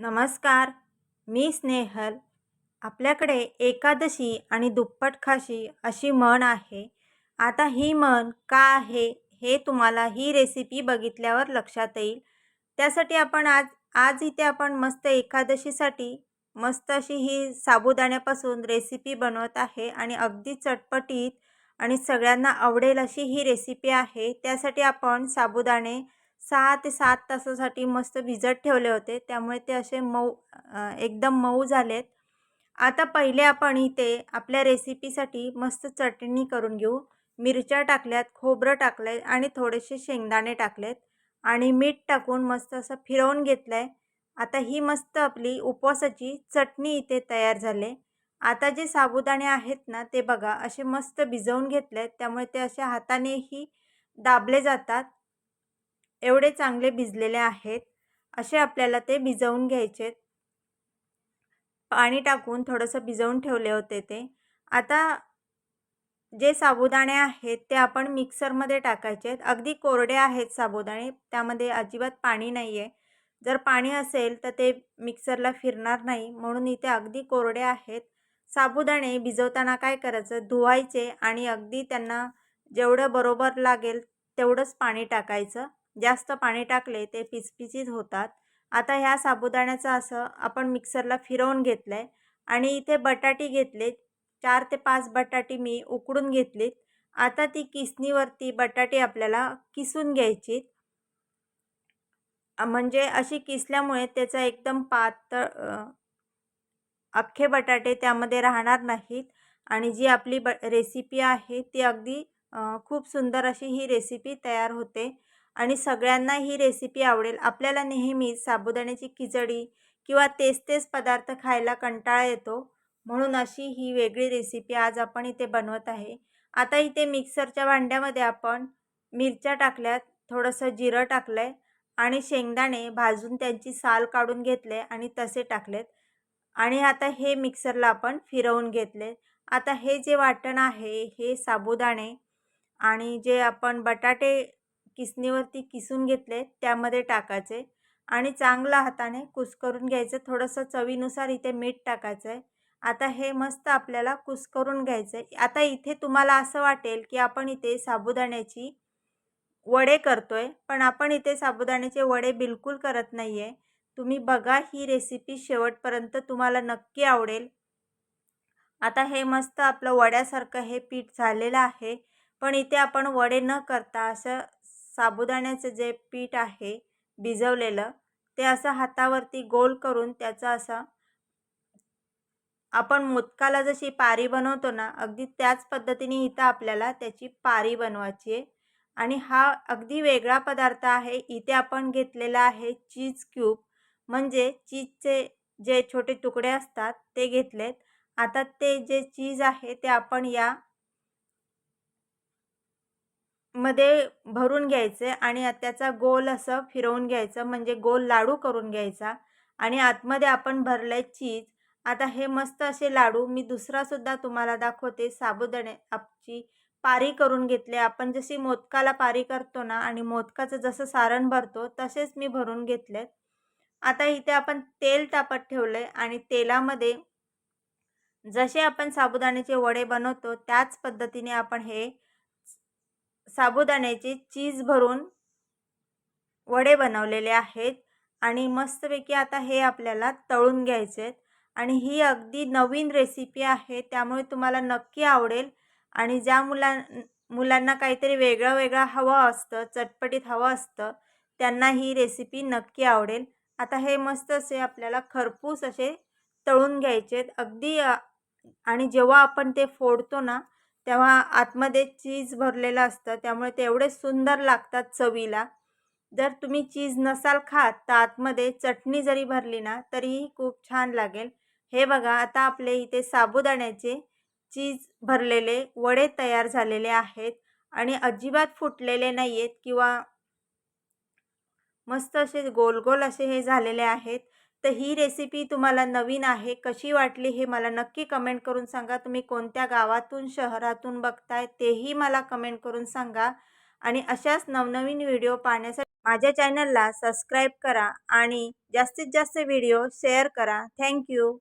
नमस्कार मी स्नेहल. आपल्याकडे एकादशी आणि दुप्पट खाशी अशी म्हण आहे. आता ही म्हण का आहे हे तुम्हाला ही रेसिपी बघितल्यावर लक्षात येईल. त्यासाठी आपण आज आज इथे आपण मस्त एकादशीसाठी मस्त अशी ही साबुदाण्यापासून रेसिपी बनवत आहे आणि अगदी चटपटीत आणि सगळ्यांना आवडेल अशी ही रेसिपी आहे. त्यासाठी आपण साबुदाणे सहा ते सात तासासाठी मस्त भिजत ठेवले होते. त्यामुळे ते असे मऊ एकदम मऊ झालेत. आता पहिले आपण इथे आपल्या रेसिपीसाठी मस्त चटणी करून घेऊ. मिरच्या टाकल्यात खोबरं टाकलं आहे आणि थोडेसे शेंगदाणे टाकलेत. आणि मीठ टाकून मस्त असं फिरवून घेतलं आहे आता ही मस्त आपली उपवासाची चटणी इथे तयार झाले. आता जे साबुदाणे आहेत ना ते बघा असे मस्त भिजवून घेतले आहेत त्यामुळे ते अशा हातानेही दाबले जातात. एवढे चांगले भिजलेले आहेत असे आपल्याला ते भिजवून घ्यायचे. पाणी टाकून थोडंसं भिजवून ठेवले होते ते. आता जे साबुदाणे आहेत ते आपण मिक्सरमध्ये टाकायचे आहेत. अगदी कोरडे आहेत साबुदाणे त्यामध्ये अजिबात पाणी नाही आहे जर पाणी असेल तर ते मिक्सरला फिरणार नाही म्हणून इथे अगदी कोरडे आहेत. साबुदाणे भिजवताना काय करायचं? धुवायचे आणि अगदी त्यांना जेवढं बरोबर लागेल तेवढंच पाणी टाकायचं. जास्त पाणी टाकले ते पिचपिचीत होतात. आता ह्या साबुदाण्याचं असं आपण मिक्सरला फिरवून घेतलं आहे आणि इथे बटाटी घेतले. चार ते पाच बटाटी मी उकडून घेतलीत. आता ती किसणीवरती बटाटी आपल्याला किसून घ्यायची. म्हणजे अशी किसल्यामुळे त्याचा एकदम पातळ अख्खे बटाटे त्यामध्ये राहणार नाहीत. आणि जी आपली ब रेसिपी आहे ती अगदी खूप सुंदर अशी ही रेसिपी तयार होते. आणि सगळ्यांना ही रेसिपी आवडेल. आपल्याला नेहमी साबुदाण्याची खिचडी किंवा तेच तेच पदार्थ खायला कंटाळा येतो. म्हणून अशी ही वेगळी रेसिपी आज आपण इथे बनवत आहे. आता इथे मिक्सरच्या भांड्यामध्ये आपण मिरच्या टाकल्यात थोडंसं जिरं टाकलं आहे आणि शेंगदाणे भाजून त्यांची साल काढून घेतले आणि तसे टाकलेत. आणि आता हे मिक्सरला आपण फिरवून घेतले. आता हे जे वाटण आहे हे साबुदाणे आणि जे आपण बटाटे किसणीवरती किसून घेतले त्यामध्ये टाकायचे आणि चांगलं हाताने कुस्करून घ्यायचं. थोडंसं चवीनुसार इथे मीठ टाकायचं आहे आता हे मस्त आपल्याला कुस्करून घ्यायचं आहे आता इथे तुम्हाला असं वाटेल की आपण इथे साबुदाण्याची वडे करतो आहे पण आपण इथे साबुदाण्याचे वडे बिलकुल करत नाही आहे तुम्ही बघा ही रेसिपी शेवटपर्यंत तुम्हाला नक्की आवडेल. आता हे मस्त आपलं वड्यासारखं हे पीठ झालेलं आहे पण इथे आपण वडे न करता असं साबुदाण्याचं जे पीठ आहे भिजवलेलं ते असं हातावरती गोल करून त्याचा असा आपण मोदकाला जशी पारी बनवतो ना अगदी त्याच पद्धतीने इथं आपल्याला त्याची पारी बनवायची आहे. आणि हा अगदी वेगळा पदार्थ आहे. इथे आपण घेतलेला आहे चीज क्यूब. म्हणजे चीजचे जे छोटे तुकडे असतात ते घेतलेत. आता ते जे चीज आहे ते आपण या मध्ये भरून घ्यायचे आणि त्याचा गोल असं फिरवून घ्यायचं म्हणजे गोल लाडू करून घ्यायचा आणि आतमध्ये आपण भरले चीज. आता हे मस्त असे लाडू मी दुसरासुद्धा तुम्हाला दाखवते. साबुदाणे आपची पारी करून घेतले. आपण जशी मोदकाला पारी करतो ना आणि मोदकाचं जसं सारण भरतो तसेच मी भरून घेतलेत. आता इथे आपण तेल तापत ठेवलं आहे आणि तेलामध्ये जसे आपण साबुदाण्याचे वडे बनवतो त्याच पद्धतीने आपण हे साबुदाण्याचे चीज भरून वडे बनवलेले आहेत आणि मस्तपैकी आता हे आपल्याला तळून घ्यायचे आहेत. आणि ही अगदी नवीन रेसिपी आहे त्यामुळे तुम्हाला नक्की आवडेल. आणि ज्या मुलां मुलांना काहीतरी वेगळं वेगळं हवं असतं चटपटीत हवं असतं त्यांना ही रेसिपी नक्की आवडेल. आता हे मस्त असे आपल्याला खरपूस असे तळून घ्यायचे आहेत. अगदी आणि जेव्हा आपण ते फोडतो ना तेव्हा आतमध्ये चीज भरलेलं असतं त्यामुळे ते एवढे सुंदर लागतात चवीला. जर तुम्ही चीज नसाल खात तर आतमध्ये चटणी जरी भरली ना तरीही खूप छान लागेल. हे बघा आता आपले इथे साबुदाण्याचे चीज भरलेले वडे तयार झालेले आहेत आणि अजिबात फुटलेले नाही आहेत किंवा मस्त असे गोल गोल असे हे झालेले आहेत. तर ही रेसिपी तुम्हाला नवीन आहे कशी वाटली हे मला नक्की कमेंट करून सांगा. तुम्ही कोणत्या गावातून शहरातून बघताय तेही मला कमेंट करून सांगा. आणि अशाच नवनवीन व्हिडिओ पाहण्यासाठी माझ्या चॅनलला सबस्क्राईब करा आणि जास्तीत जास्त व्हिडिओ शेअर करा. थँक्यू